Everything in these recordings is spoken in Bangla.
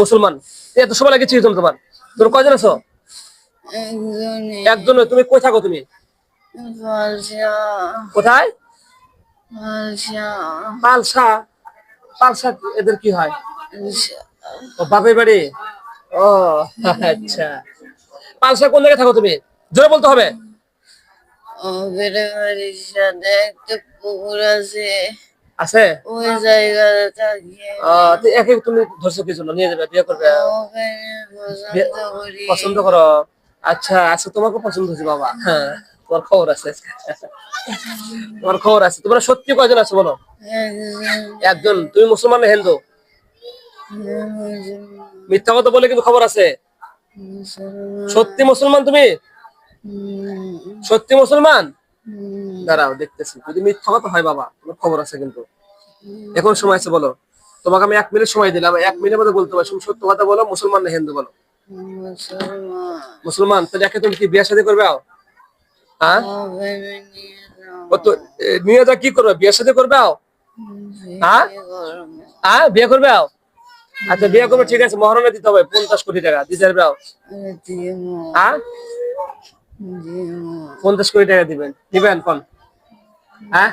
মুসলমান। এত সময় লাগে চিকিৎসা তোমার। তুমি কয়জন আছো? একজনে। তুমি কোথায় থাকো তুমি? কোথায়? পালসা। পালসা এদের কি হয়? ও বাপের বাড়ি? ও আচ্ছা। পালসা কোন জায়গায় থাকো তুমি? জোরে বলতে হবে। আমাদের বাড়ির সাথে একটা পুকুর আছে। আছে? ওই একে তুমি ধরছো কি জন্য? নিয়ে যাবে বিয়ে করবে? পছন্দ করি। আচ্ছা আচ্ছা তোমাকে পছন্দ হয়েছে বাবা। হ্যাঁ তোমার খবর আছে। তোমার খবর আছে। তোমরা সত্যি কয়জন আছো বলো? একজন। একজন। তুমি মুসলমান না হিন্দু? মিথ্যা কথা বলে কিন্তু খবর আছে। সত্যি মুসলমান তুমি? সত্যি মুসলমান? দাঁড়াও দেখতেছি। যদি মিথ্যা কথা হয় বাবা তোমার খবর আছে কিন্তু। এখন সময় আছে বলো। তোমাকে আমি এক মিনিট সময় দিলাম এক মিনিটের মধ্যে বলতে পারছ। সত্য কথা বলো মুসলমান না হিন্দু বলো? মুসলমান। মুসলমান তো দেখে তুমি কি বিয়ে শাদী করবে আও? হ্যাঁ? তো নিয়ে যা কি করবে? বিয়ে শাদী করবে আও? হ্যাঁ? বিয়ে হ্যাঁ? বিয়ে করবে আও? আচ্ছা বিয়ে করবে ঠিক আছে। মহারণে দিতে হবে পঞ্চাশ কোটি টাকা দিতে পারবে আও। হ্যাঁ? পঞ্চাশ কোটি টাকা দিবেন। দিবেন কোন? হ্যাঁ?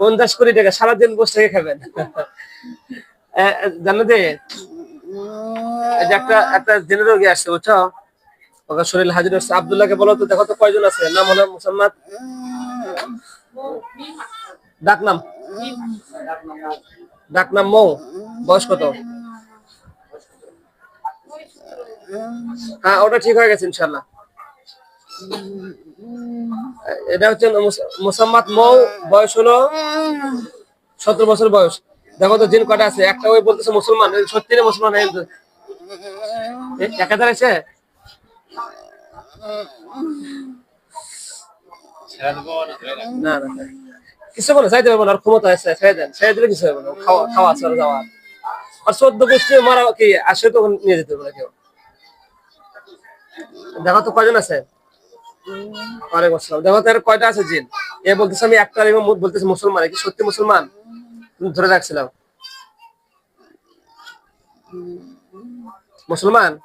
পঞ্চাশ কোটি টাকা সারাদিন বসে থেকে খাবেন। এ, যে একটা একটা জেনে রোগী আসছে বুঝছ? ওকে শরীর হাজির হচ্ছে। আবদুল্লাহকে বলো তো দেখো তো কয়জন আছে? নাম হলো মুসাম্মাদ? ডাক নাম? ডাক নাম মৌ। বয়স কত? হ্যাঁ ওটা ঠিক হয়ে গেছে ইনশাল্লাহ এটা হচ্ছে মুস- মুসাম্মাদ মৌ, বয়স হলো সতেরো বছর বয়স। দেখো তো জিন কটা আছে? একটা ওই বলতেছে মুসলমান সত্যি না মুসলমান। কিছু বলে চাইতে পারব না ক্ষমতা আছে কিছু খাওয়া খাওয়া যাওয়া আর চোদ্দ মারা কি আসে তো নিয়ে যেতে পারে কেউ। দেখো তো কয়জন আছে? মুসলমান।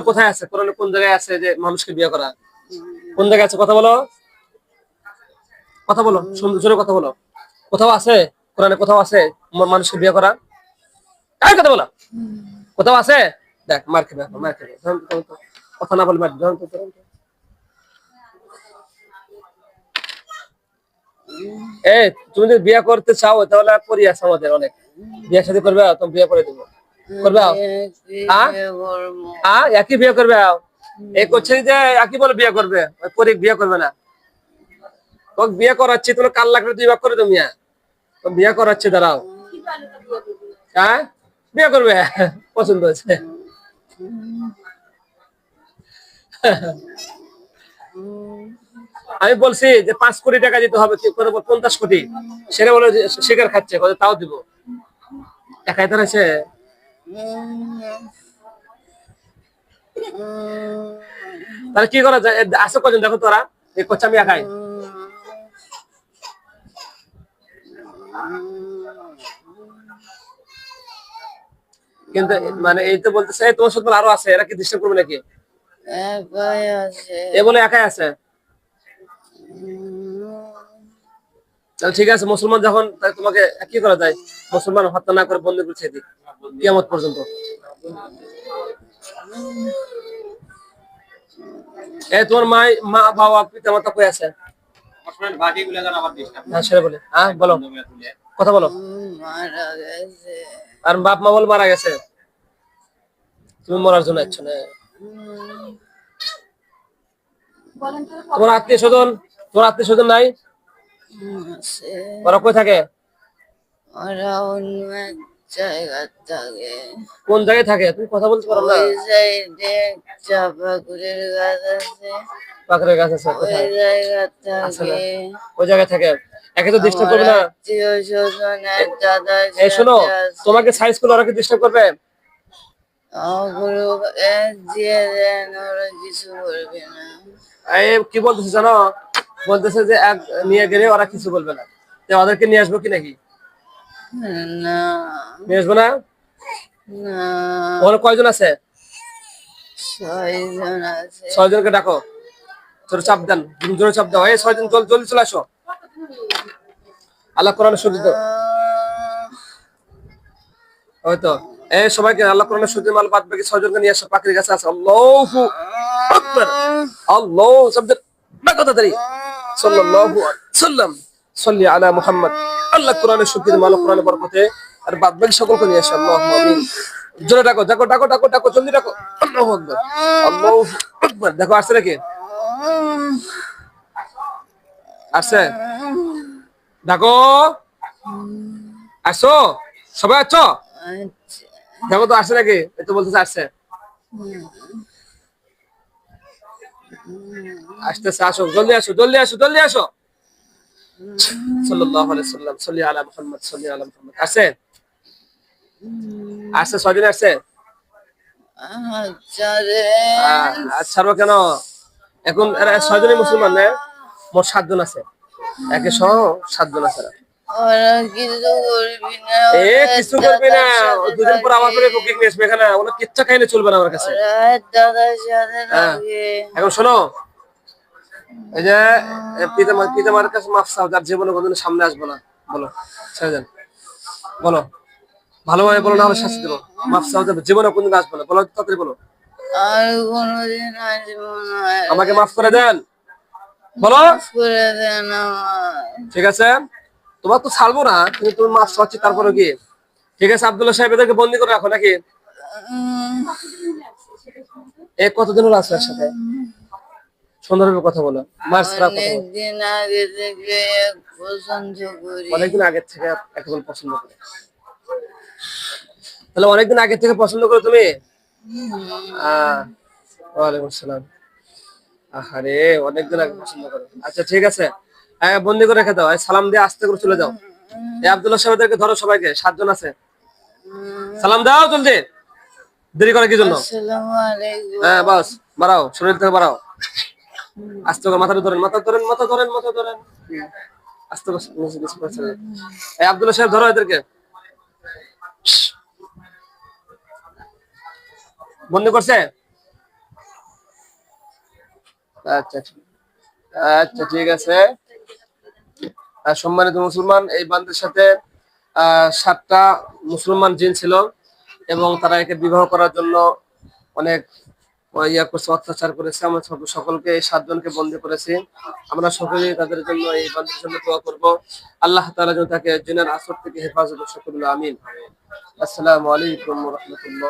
কোথায় আছে? কোন জায়গায় আছে যে মানুষকে বিয়ে করা? কোন জায়গায় আছে? কথা বলো। কথা বলো। সুন্দর কথা বলো। কোথাও আছে? কোরআনে কোথাও আছে মানুষকে বিয়ে করা? আর কথা বলা? কোথাও আছে? দেখ, মার খেবে মার খেবে। কথা না বলে মার ধরুন তুমি যদি বিয়ে করতে চাও, তাহলে করি আছে আমাদের অনেক। বিয়ে সাথে করবে, তুমি বিয়ে করে দেবো। করবে আ? একই বিয়ে করবে এই করছে যে একই বলে বিয়ে করবে। পরে বিয়ে করবে না। তোকে বিয়ে করাচ্ছি তোমার কাল লাগলে তুই বিয়ে করে তুমি বিয়ে করাচ্ছে, দাঁড়াও। হ্যাঁ? বিয়ে করবে? পছন্দ হয়েছে। আমি বলছি যে পাঁচ কোটি টাকা দিতে হবে পঞ্চাশ কোটি? সেটা বলে শিকার খাচ্ছে তাও দিব। একাই তো রয়েছে তাহলে কি করা যায়? আছে কজন, দেখো তোরা। এই করছে আমি একাই কিন্তু মানে এই তো বলতেছে তোমার সাথে আরও আছে এরা কি ডিস্টার্ব করবে নাকি? এ বলে একাই আছে। তাহলে ঠিক আছে মুসলমান যখন তোমাকে কি করা যায়? মুসলমান হত্যা না করে বন্দি করে ছেড়ে দিই কিয়ামত পর্যন্ত। এ তোমার মা মা বাবা পিতা মাতা কই আছে? বলে। হ্যাঁ বলো। কথা বলো। আর বাপ মা বল মারা গেছে? তুমি মরার জন্য আছো না? তোমার আত্মীয় স্বজন? তোমার আত্মীয় স্বজন নাই? ওরা কই থাকে? ওরা জায়গা থাকে কোন জায়গায় থাকে? তুমি কথা বলতে পারো না। ওই সাইডে চাপাকুড়ের গাছ আছে। পাখরের গাছ আছে ওই জায়গা থাকে ওই জায়গায় থাকে। একে তো ডিস্টার্ব করবে না। এই শোনো তোমাকে সাইজ করলে ওরা কি ডিস্টার্ব করবে? কিছু না। কি বলতেছে জানো? বলতেছে যে এক নিয়ে গেলে ওরা কিছু বলবে না। তো ওদেরকে নিয়ে আসব কি নাকি? না। নিয়ে আসব না। না ওখানে কয়জন আছে? ছয়জন আছে। ছয় জনকে ডাকো। জোরে চাপ দেন জোরে চাপ দাও। এই ছয়জন জল জলদি চলে আসো। আল্লাহ কোরআনের শুদ্ধ হয়তো এই সবাইকে আল্লাহ কোরআনের শুদ্ধ মাল বাদ বাকি ছয় জনকে নিয়ে আসো পাখির কাছে আছে আল্লাহু আকবার। আল্লাহ শব্দ ডাকো তাড়াতাড়ি সাল্লাল্লাহু আলাইহি সাল্লাম সাল্লি আলা মুহাম্মদ। আল্লাহ কোরআনের মাল বরকতে। আর বাদ বাকি সকলকে নিয়ে আসো, আল্লাহু জোরে ডাকো ডাকো ডাকো ডাকো ডাকো, জলদি ডাকো। আল্লাহু আকবার আল্লাহু আকবার। দেখো, আসছে নাকি? আসছে? ডাকো। আসো? সবাই আছো? দেখো তো, আসছে নাকি? তো বলতেছে আসছে। আসতেছে, আসো, জলদি আসো জলদি আসো জলদি আসো। সাল্লাল্লাহু আলাইহি সাল্লাম সাল্লি আলা মুহাম্মদ সাল্লি আলা মুহাম্মদ। আসছে আসছে ছয়জন আসছে রে আহ, আর ছাড়বো কেন? এখন এরা ছয়জনই মুসলমান না? মোট সাতজন আছে। একে সহ সাতজন আছে কিছু করবি না পর আমার করে বুকিং নিয়ে আসবে এখানে। ওরা কিচ্ছা খাইলে চলবে না আমার কাছে। হ্যাঁ। এখন শোনো এই যে পিতামার পিতামার কাছে মাফ চাও যার জীবনে কোনদিন সামনে আসব না। বলো ছেড়ে দেন। বলো ভালোভাবে বলো না হলে শাস্তি দেবো। মাফ চাও জীবনে কোনদিন আসব না। বলো তাড়াতাড়ি বলো। আমাকে মাফ করে দেন। বলো। ঠিক আছে? তোমার তো ছাড়বো না কিন্তু তুমি মাফ চাচ্ছি তারপরে কি ঠিক আছে আব্দুল্লাহ সাহেব এদেরকে বন্দি করে রাখো নাকি? এ কতদিন হলো আসো একসাথে? সুন্দরভাবে কথা বলো ছাড়া অনেকদিন আগে থেকে পছন্দ করি অনেকদিন আগের থেকে একদম পছন্দ করে। তাহলে অনেকদিন আগে থেকে পছন্দ করো তুমি? ওয়ালাইকুম আসসালাম আহারে অনেকদিন আগে পছন্দ করো। আচ্ছা ঠিক আছে। হ্যাঁ বন্দি করে রেখে দাও। সালাম দিয়ে আস্তে করে চলে যাও। এই আব্দুল্লাহ সাহেবদেরকে ধরো সবাইকে সাতজন আছে। সালাম দাও জলদি। দেরি করে কি জন্য? হ্যাঁ বাস বাড়াও শরীর থেকে বাড়াও। আস্তে করে মাথাটা ধরেন, মাথা ধরেন মাথা ধরেন মাথা ধরেন। আস্তে করে। এই আব্দুল্লাহ সাহেব, ধরো এদেরকে। বন্ধ করছে? আচ্ছা আচ্ছা। ঠিক আছে। সম্মানিত মুসলমান, এই বান্দের সাথে সাতটা মুসলমান জিন ছিল এবং তারা একে বিবাহ করার জন্য অনেক ইয়া করছে, অত্যাচার করেছে। আমরা সক- সকলকে এই সাতজনকে বন্দী করেছি। আমরা সকলেই তাদের জন্য এই বন্ধের জন্য দোয়া করব। আল্লাহ তালা যেন তাকে জেনার আসর থেকে হেফাজত সকল আমিন। আসসালামু আলাইকুম রহমতুল্লাহ।